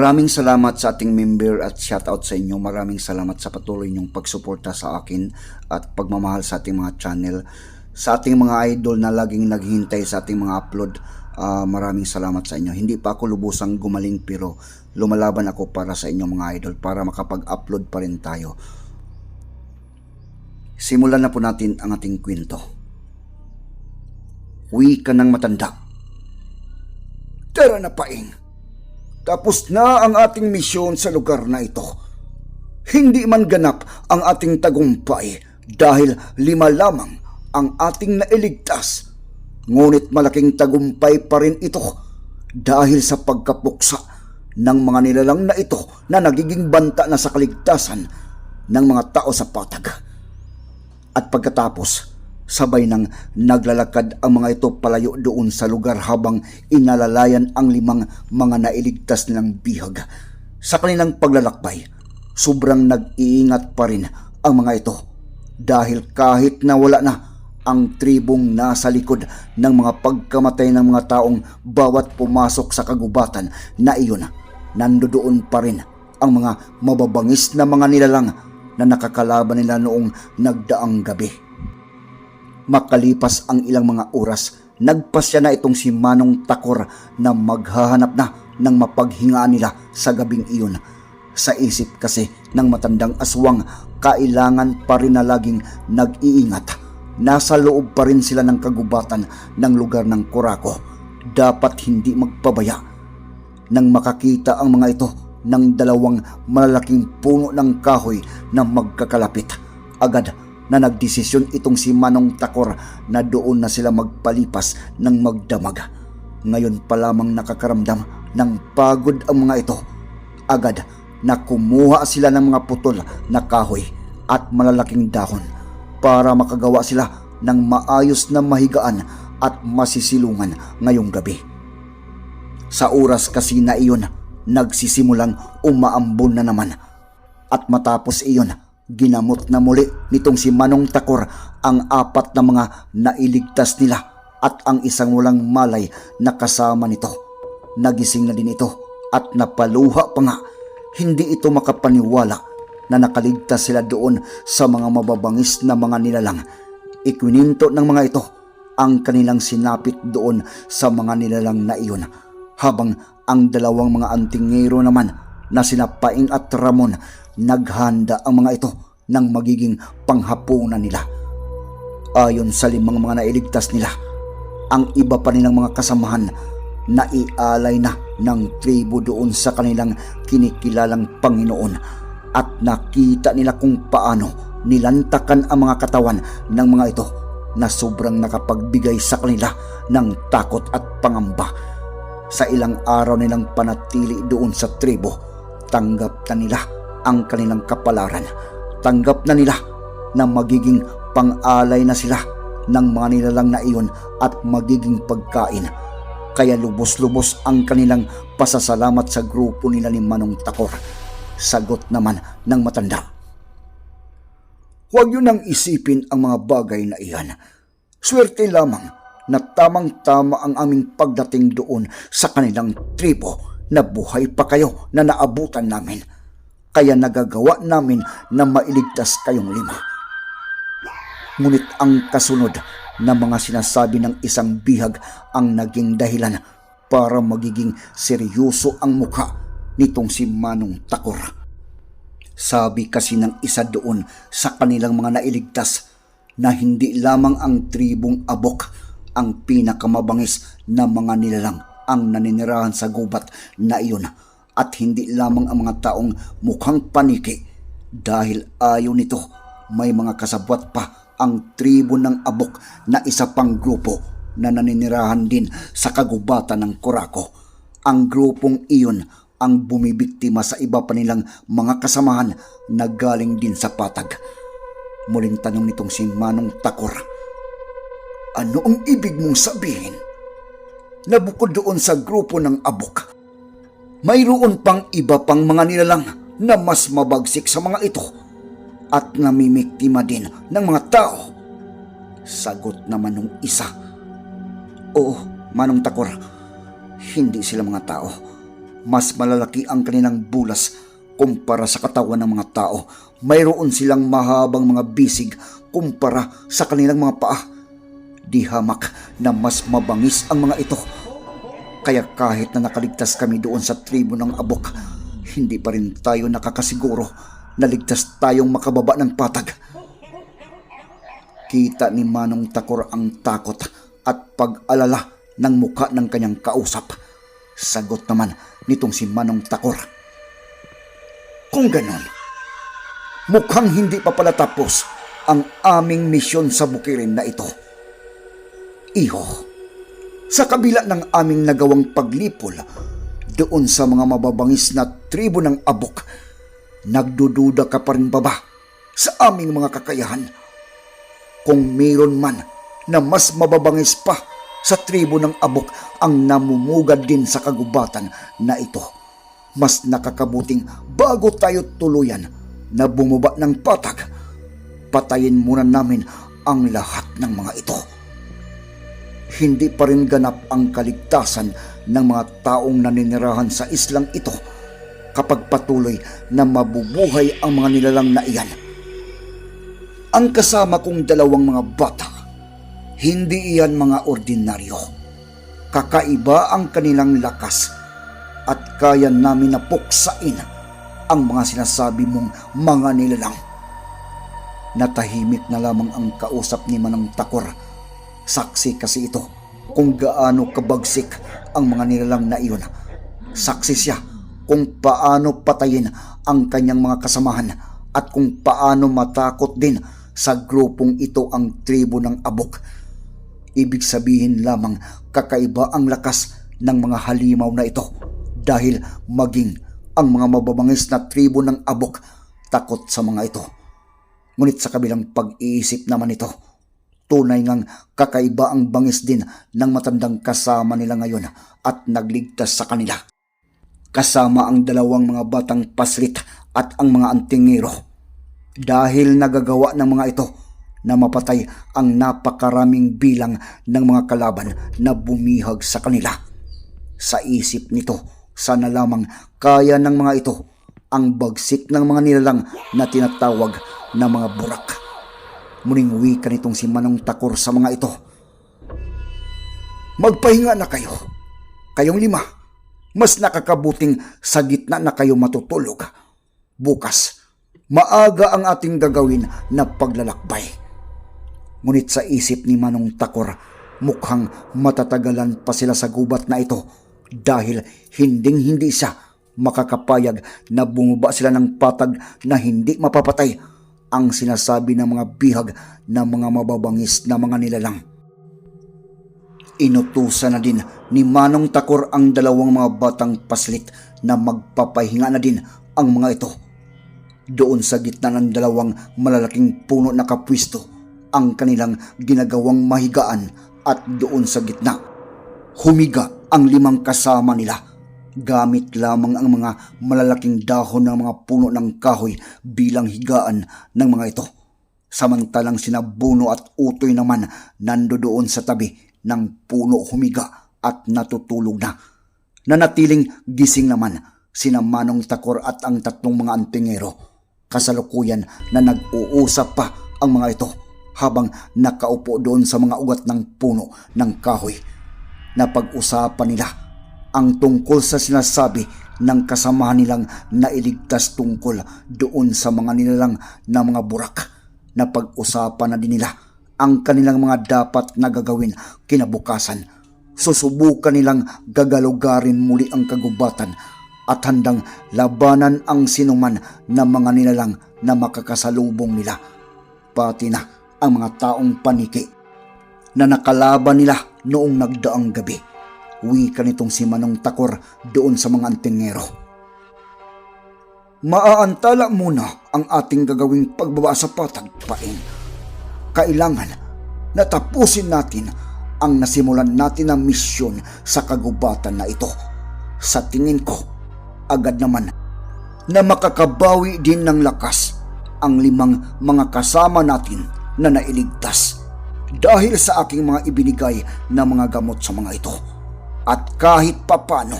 Maraming salamat sa ating member at shoutout sa inyo. Maraming salamat sa patuloy niyong pagsuporta sa akin at pagmamahal sa ating mga channel. Sa ating mga idol na laging naghihintay sa ating mga upload, ah, maraming salamat sa inyo. Hindi pa ako lubusang gumaling pero lumalaban ako para sa inyo mga idol para makapag-upload pa rin tayo. Simulan na po natin ang ating kwento. Uwi ka ng matanda. Tara na paing. Tapos na ang ating misyon sa lugar na ito. Hindi man ganap ang ating tagumpay dahil lima lamang ang ating nailigtas. Ngunit malaking tagumpay pa rin ito dahil sa pagkapuksa ng mga nilalang na ito na nagiging banta na sa kaligtasan ng mga tao sa patag. At pagkatapos, sabay nang naglalakad ang mga ito palayo doon sa lugar habang inalalayan ang limang mga nailigtas nilang bihag. Sa kanilang paglalakbay, sobrang nag-iingat pa rin ang mga ito dahil kahit na wala na ang tribong nasa likod ng mga pagkamatay ng mga taong bawat pumasok sa kagubatan na iyon, nandoon pa rin ang mga mababangis na mga nilalang na nakakalaban nila noong nagdaang gabi. Makalipas ang ilang mga oras, nagpasya na itong si Manong Takor na maghahanap na ng mapaghingaan nila sa gabing iyon. Sa isip kasi ng matandang aswang, kailangan pa rin na laging nag-iingat. Nasa loob pa rin sila ng kagubatan ng lugar ng Kurako. Dapat hindi magpabaya. Nang makakita ang mga ito ng dalawang malalaking puno ng kahoy na magkakalapit, agad na nagdesisyon itong si Manong Takor na doon na sila magpalipas ng magdamag. Ngayon pa lamang nakakaramdam ng pagod ang mga ito. Agad na kumuha sila ng mga putol na kahoy at malalaking dahon para makagawa sila ng maayos na mahigaan at masisilungan ngayong gabi. Sa oras kasi na iyon, nagsisimulang umaambon na naman. At matapos iyon, ginamot na muli nitong si Manong Takor ang apat na mga nailigtas nila at ang isang walang malay na kasama nito. Nagising na din ito at napaluha pa nga. Hindi ito makapaniwala na nakaligtas sila doon sa mga mababangis na mga nilalang. Ikwininto ng mga ito ang kanilang sinapit doon sa mga nilalang na iyon habang ang dalawang mga antingero naman na sina Paing at Ramon naghanda ang mga ito ng magiging panghapunan nila. Ayon sa limang mga nailigtas nila, ang iba pa nilang mga kasamahan na ialay na ng tribo doon sa kanilang kinikilalang Panginoon at nakita nila kung paano nilantakan ang mga katawan ng mga ito na sobrang nakapagbigay sa kanila ng takot at pangamba. Sa ilang araw nilang panatili doon sa tribo, tanggap na nila ang kanilang kapalaran. Tanggap na nila na magiging pang-alay na sila ng mga nilalang na iyon at magiging pagkain. Kaya lubos-lubos ang kanilang pasasalamat sa grupo nila ni Manong Takor. Sagot naman ng matanda. Huwag yun nang isipin ang mga bagay na iyan. Swerte lamang na tamang-tama ang aming pagdating doon sa kanilang tribo na buhay pa kayo na naabutan namin. Kaya nagagawa namin na mailigtas kayong lima. Ngunit ang kasunod na mga sinasabi ng isang bihag ang naging dahilan para magiging seryoso ang mukha nitong si Manong Takor. Sabi kasi ng isa doon sa kanilang mga nailigtas na hindi lamang ang tribong abok ang pinakamabangis na mga nilalang ang naninirahan sa gubat na iyon at hindi lamang ang mga taong mukhang paniki dahil ayaw nito may mga kasabwat pa ang tribo ng abok na isa pang grupo na naninirahan din sa kagubatan ng Kurako. Ang grupong iyon ang bumibiktima sa iba pa nilang mga kasamahan na galing din sa patag. Muling tanong nitong si Manong Takor. Ano ang ibig mong sabihin? Na bukod doon sa grupo ng abok, mayroon pang iba pang mga nilalang na mas mabagsik sa mga ito at namimiktima din ng mga tao. Sagot naman ng isa. Oo, Manong Takor, hindi sila mga tao. Mas malalaki ang kanilang bulas kumpara sa katawan ng mga tao. Mayroon silang mahabang mga bisig kumpara sa kanilang mga paa. Di hamak na mas mabangis ang mga ito. Kaya kahit na nakaligtas kami doon sa tribo ng abok, hindi pa rin tayo nakakasiguro na ligtas tayong makababa ng patag. Kita ni Manong Takor ang takot at pag-alala ng muka ng kanyang kausap. Sagot naman nitong si Manong Takor. Kung ganon, mukhang hindi pa pala tapos ang aming misyon sa bukirin na ito. Iho, sa kabila ng aming nagawang paglipol doon sa mga mababangis na tribo ng abok, nagdududa ka pa rin ba ba sa aming mga kakayahan? Kung mayroon man na mas mababangis pa sa tribo ng abok ang namumugad din sa kagubatan na ito, mas nakakabuting bago tayo tuluyan na bumaba ng patag, patayin muna namin ang lahat ng mga ito hindi pa rin ganap ang kaligtasan ng mga taong naninirahan sa islang ito kapag patuloy na mabubuhay ang mga nilalang na iyan. Ang kasama kong dalawang mga bata, hindi iyan mga ordinaryo. Kakaiba ang kanilang lakas at kaya namin na puksain ang mga sinasabi mong mga nilalang. Natahimik na lamang ang kausap ni Manang Takor Saksi kasi ito kung gaano kabagsik ang mga nilalang na iyon. Saksi siya kung paano patayin ang kanyang mga kasamahan at kung paano matakot din sa grupong ito ang tribo ng abok. Ibig sabihin lamang kakaiba ang lakas ng mga halimaw na ito dahil maging ang mga mababangis na tribo ng abok takot sa mga ito. Ngunit sa kabilang pag-iisip naman ito, Tunay ngang kakaiba ang bangis din ng matandang kasama nila ngayon at nagligtas sa kanila. Kasama ang dalawang mga batang paslit at ang mga antingero. Dahil nagagawa ng mga ito na mapatay ang napakaraming bilang ng mga kalaban na bumihag sa kanila. Sa isip nito, sana lamang kaya ng mga ito ang bagsik ng mga nilalang na tinatawag na mga burak. Muling wika nitong si Manong Takor sa mga ito. Magpahinga na kayo. Kayong lima. Mas nakakabuting sa gitna na kayo matutulog. Bukas, maaga ang ating gagawin na paglalakbay. Ngunit sa isip ni Manong Takor, mukhang matatagalan pa sila sa gubat na ito dahil hinding-hindi siya makakapayag na bumaba sila ng patag na hindi mapapatay ang sinasabi ng mga bihag ng mga mababangis na mga nilalang. Inutusan na din ni Manong Takor ang dalawang mga batang paslit na magpapahinga na din ang mga ito. Doon sa gitna ng dalawang malalaking puno na kapwisto ang kanilang ginagawang mahigaan at doon sa gitna humiga ang limang kasama nila gamit lamang ang mga malalaking dahon ng mga puno ng kahoy bilang higaan ng mga ito. Samantalang sina Buno at Utoy naman nandoon sa tabi ng puno humiga at natutulog na. Nanatiling gising naman sina Manong Takor at ang tatlong mga antingero. Kasalukuyan na nag-uusap pa ang mga ito habang nakaupo doon sa mga ugat ng puno ng kahoy. Napag-usapan nila ang tungkol sa sinasabi ng kasamahan nilang nailigtas tungkol doon sa mga nilalang na mga burak na pag-usapan na din nila ang kanilang mga dapat na gagawin kinabukasan. Susubukan nilang gagalugarin muli ang kagubatan at handang labanan ang sinuman na mga nilalang na makakasalubong nila. Pati na ang mga taong paniki na nakalaban nila noong nagdaang gabi wika nitong si Manong Takor doon sa mga antingero. Maaantala muna ang ating gagawing pagbaba sa patag, pain. Kailangan na tapusin natin ang nasimulan natin na misyon sa kagubatan na ito. Sa tingin ko, agad naman na makakabawi din ng lakas ang limang mga kasama natin na nailigtas dahil sa aking mga ibinigay na mga gamot sa mga ito. At kahit papano,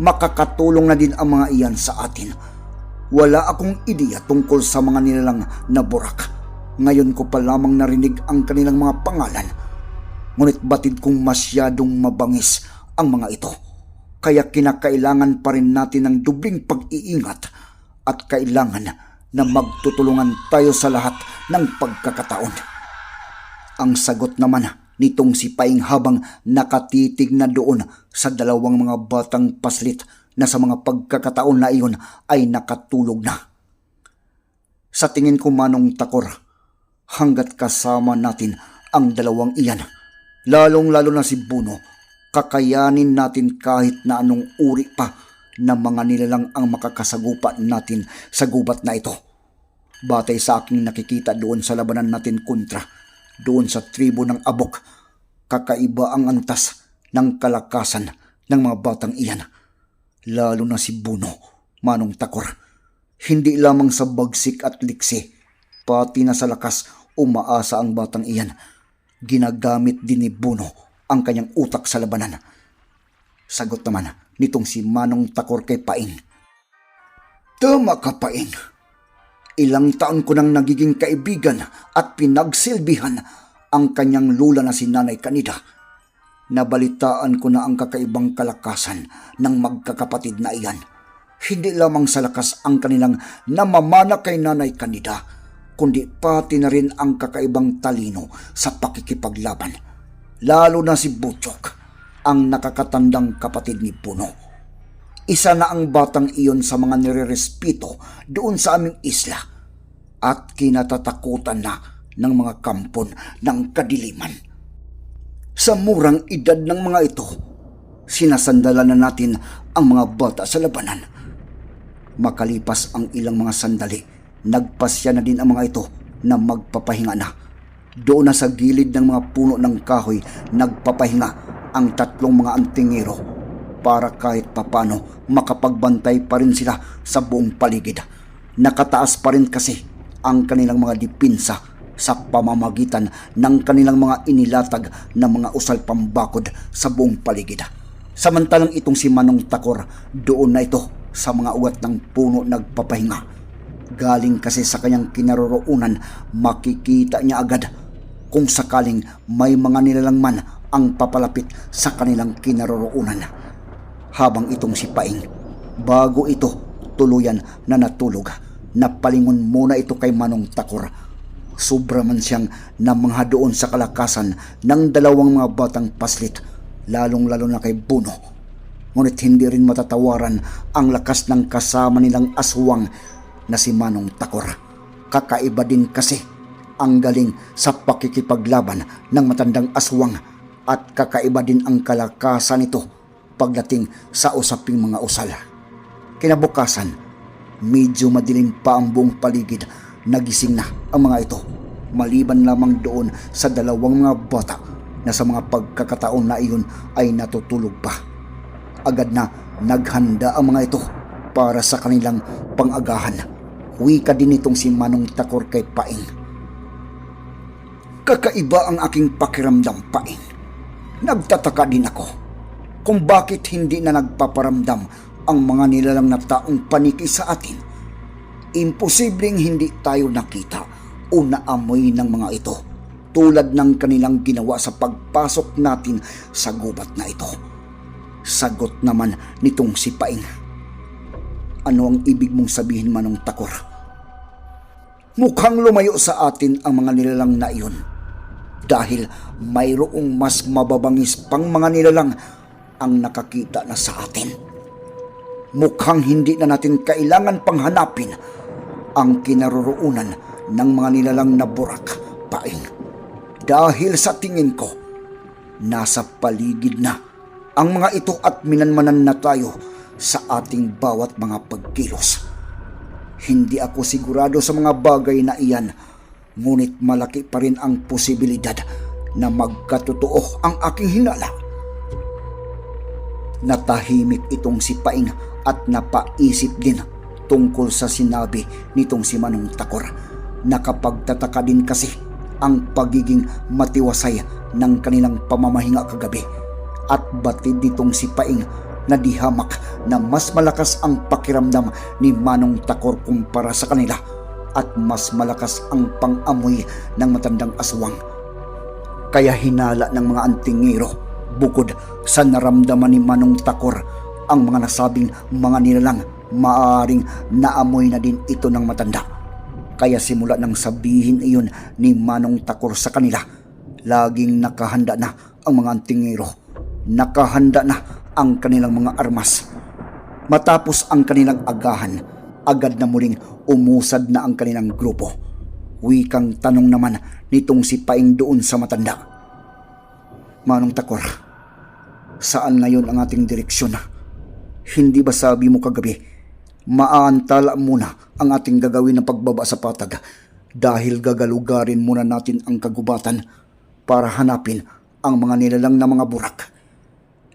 makakatulong na din ang mga iyan sa atin. Wala akong ideya tungkol sa mga nilalang na burak. Ngayon ko pa lamang narinig ang kanilang mga pangalan. Ngunit batid kong masyadong mabangis ang mga ito. Kaya kinakailangan pa rin natin ng dubling pag-iingat at kailangan na magtutulungan tayo sa lahat ng pagkakataon. Ang sagot naman nitong si Paing habang nakatitig na doon sa dalawang mga batang paslit na sa mga pagkakataon na iyon ay nakatulog na. Sa tingin ko manong takor, hanggat kasama natin ang dalawang iyan, lalong-lalo na si Buno, kakayanin natin kahit na anong uri pa na mga nilalang ang makakasagupa natin sa gubat na ito. Batay sa aking nakikita doon sa labanan natin kontra, doon sa tribo ng Abok, kakaiba ang antas ng kalakasan ng mga batang iyan. Lalo na si Buno, Manong Takor. Hindi lamang sa bagsik at liksi, pati na sa lakas umaasa ang batang iyan. Ginagamit din ni Buno ang kanyang utak sa labanan. Sagot naman nitong si Manong Takor kay Paing. Tama ka, Paing. Ilang taon ko nang nagiging kaibigan at pinagsilbihan ang kanyang lula na si Nanay Kanida. Nabalitaan ko na ang kakaibang kalakasan ng magkakapatid na iyan. Hindi lamang sa lakas ang kanilang namamana kay Nanay Kanida, kundi pati na rin ang kakaibang talino sa pakikipaglaban. Lalo na si Butchok, ang nakakatandang kapatid ni Puno. Isa na ang batang iyon sa mga nirerespito doon sa aming isla at kinatatakutan na ng mga kampon ng kadiliman. Sa murang edad ng mga ito, sinasandalan na natin ang mga bata sa labanan. Makalipas ang ilang mga sandali, nagpasya na din ang mga ito na magpapahinga na. Doon na sa gilid ng mga puno ng kahoy, nagpapahinga ang tatlong mga antingero para kahit papano makapagbantay pa rin sila sa buong paligid. Nakataas pa rin kasi ang kanilang mga dipinsa sa pamamagitan ng kanilang mga inilatag na mga usal pambakod sa buong paligid. Samantalang itong si Manong Takor doon na ito sa mga ugat ng puno nagpapahinga. Galing kasi sa kanyang kinaroroonan, makikita niya agad kung sakaling may mga nilalang man ang papalapit sa kanilang kinaroroonan. Habang itong si Paing, bago ito tuluyan na natulog, napalingon muna ito kay Manong Takor. Sobra man siyang namangha doon sa kalakasan ng dalawang mga batang paslit, lalong-lalo na kay Buno. Ngunit hindi rin matatawaran ang lakas ng kasama nilang aswang na si Manong Takor. Kakaiba din kasi ang galing sa pakikipaglaban ng matandang aswang at kakaiba din ang kalakasan nito pagdating sa usaping mga usal. Kinabukasan, medyo madilim pa ang buong paligid, nagising na ang mga ito, maliban lamang doon sa dalawang mga bata na sa mga pagkakataon na iyon ay natutulog pa. Agad na naghanda ang mga ito para sa kanilang pangagahan. Wika din itong si Manong Takor kay Paing. Kakaiba ang aking pakiramdam, Paing. Nagtataka din ako kung bakit hindi na nagpaparamdam ang mga nilalang na taong paniki sa atin. Imposibleng hindi tayo nakita o naamoy ng mga ito tulad ng kanilang ginawa sa pagpasok natin sa gubat na ito. Sagot naman nitong si Paing. Ano ang ibig mong sabihin manong takor? Mukhang lumayo sa atin ang mga nilalang na iyon dahil mayroong mas mababangis pang mga nilalang ang nakakita na sa atin. Mukhang hindi na natin kailangan pang hanapin ang kinaroroonan ng mga nilalang na burak, paing. Dahil sa tingin ko, nasa paligid na ang mga ito at minanmanan na tayo sa ating bawat mga pagkilos. Hindi ako sigurado sa mga bagay na iyan, ngunit malaki pa rin ang posibilidad na magkatotoo ang aking hinala. Natahimik itong si Paing at napaisip din tungkol sa sinabi nitong si Manong Takor. Nakapagtataka din kasi ang pagiging matiwasay ng kanilang pamamahinga kagabi at batid nitong si Paing na dihamak na mas malakas ang pakiramdam ni Manong Takor kumpara sa kanila at mas malakas ang pang-amoy ng matandang aswang. Kaya hinala ng mga antingero bukod sa naramdaman ni Manong Takor ang mga nasabing mga nilalang maaring naamoy na din ito ng matanda. Kaya simula nang sabihin iyon ni Manong Takor sa kanila, laging nakahanda na ang mga antingero. Nakahanda na ang kanilang mga armas. Matapos ang kanilang agahan, agad na muling umusad na ang kanilang grupo. Wikang tanong naman nitong si Paing doon sa matanda. Manong Takor, saan ngayon ang ating direksyon? Hindi ba sabi mo kagabi, maantala muna ang ating gagawin ng pagbaba sa patag dahil gagalugarin muna natin ang kagubatan para hanapin ang mga nilalang na mga burak.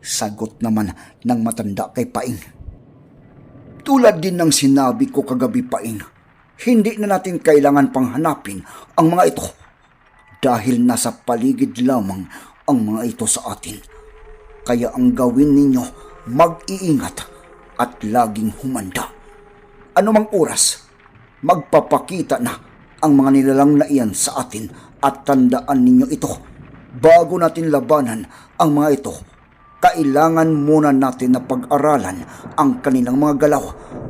Sagot naman ng matanda kay Paing. Tulad din ng sinabi ko kagabi Paing, hindi na natin kailangan pang hanapin ang mga ito dahil nasa paligid lamang ang mga ito sa atin. Kaya ang gawin ninyo, mag-iingat at laging humanda. Anumang oras, magpapakita na ang mga nilalang na iyan sa atin at tandaan ninyo ito. Bago natin labanan ang mga ito, kailangan muna natin na pag-aralan ang kanilang mga galaw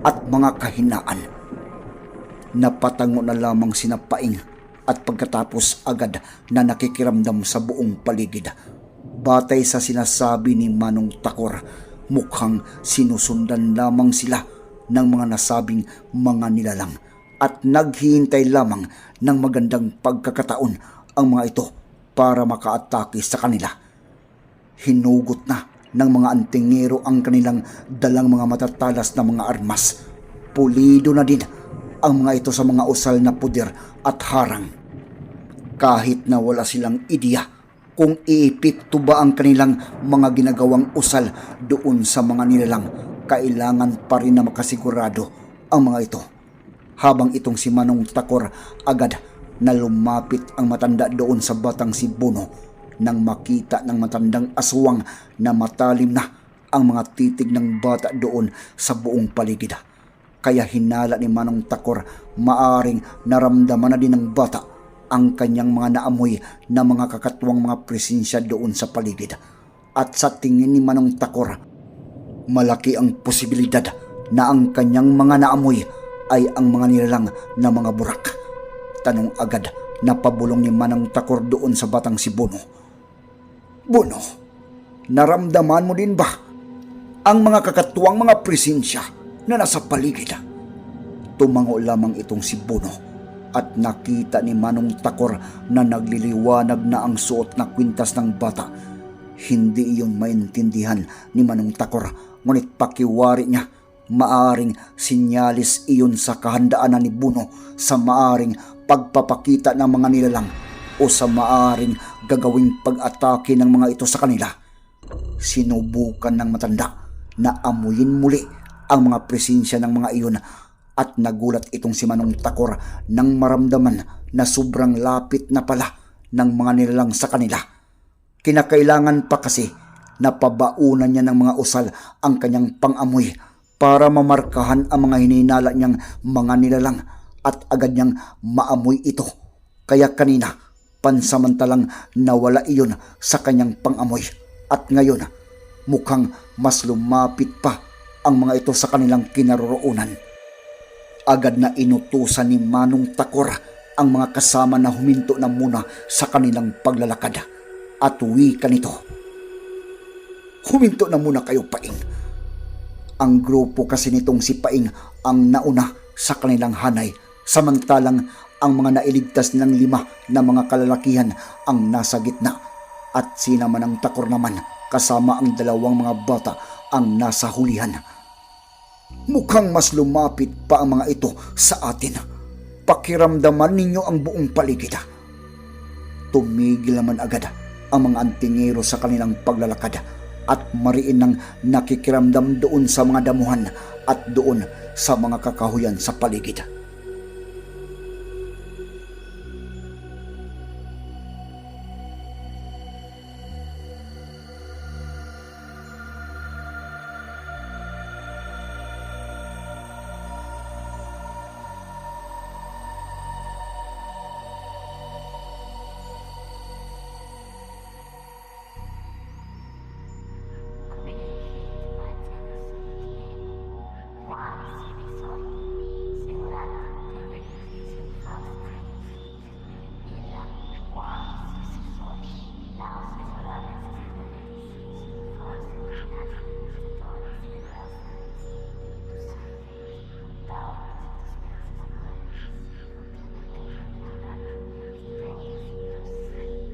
at mga kahinaan. Napatango na lamang sinapaing at pagkatapos agad na nakikiramdam sa buong paligid. Batay sa sinasabi ni Manong Takor, mukhang sinusundan lamang sila ng mga nasabing mga nilalang at naghihintay lamang ng magandang pagkakataon ang mga ito para makaatake sa kanila. Hinugot na ng mga antingero ang kanilang dalang mga matatalas na mga armas. Pulido na din ang mga ito sa mga usal na puder at harang. Kahit na wala silang ideya kung iipikto ba ang kanilang mga ginagawang usal doon sa mga nilalang, kailangan pa rin na makasigurado ang mga ito. Habang itong si Manong Takor agad na lumapit ang matanda doon sa batang si Bono nang makita ng matandang aswang na matalim na ang mga titig ng bata doon sa buong paligid. Kaya hinala ni Manong Takor maaring naramdaman na din ng bata ang kanyang mga naamoy na mga kakatwang mga presensya doon sa paligid. At sa tingin ni Manong Takor, malaki ang posibilidad na ang kanyang mga naamoy ay ang mga nilalang na mga burak. Tanong agad na pabulong ni Manang Takor doon sa batang si Bono. Bono, naramdaman mo din ba ang mga kakatuwang mga presensya na nasa paligid? Tumango lamang itong si Bono at nakita ni Manong Takor na nagliliwanag na ang suot na kwintas ng bata. Hindi iyon maintindihan ni Manong Takor, ngunit pakiwari niya maaring sinyalis iyon sa kahandaan na ni Buno sa maaring pagpapakita ng mga nilalang o sa maaring gagawing pag-atake ng mga ito sa kanila. Sinubukan ng matanda na amuyin muli ang mga presensya ng mga iyon at nagulat itong si Manong Takor nang maramdaman na sobrang lapit na pala ng mga nilalang sa kanila. Kinakailangan pa kasi na pabaunan niya ng mga usal ang kanyang pangamoy para mamarkahan ang mga hininala niyang mga nilalang at agad niyang maamoy ito. Kaya kanina, pansamantalang nawala iyon sa kanyang pangamoy. At ngayon, mukhang mas lumapit pa ang mga ito sa kanilang kinaroroonan. Agad na inutusan ni Manong Takor ang mga kasama na huminto na muna sa kanilang paglalakad. At wika nito, Huminto na muna kayo, Paing. Ang grupo kasi nitong si Paing ang nauna sa kanilang hanay, samantalang ang mga nailigtas ng lima na mga kalalakihan ang nasa gitna at sinaman ang takor naman kasama ang dalawang mga bata ang nasa hulihan. Mukhang mas lumapit pa ang mga ito sa atin. Pakiramdaman ninyo ang buong paligid. Tumigil naman agad ang mga antingero sa kanilang paglalakad at mariin ng nakikiramdam doon sa mga damuhan at doon sa mga kakahuyan sa paligid.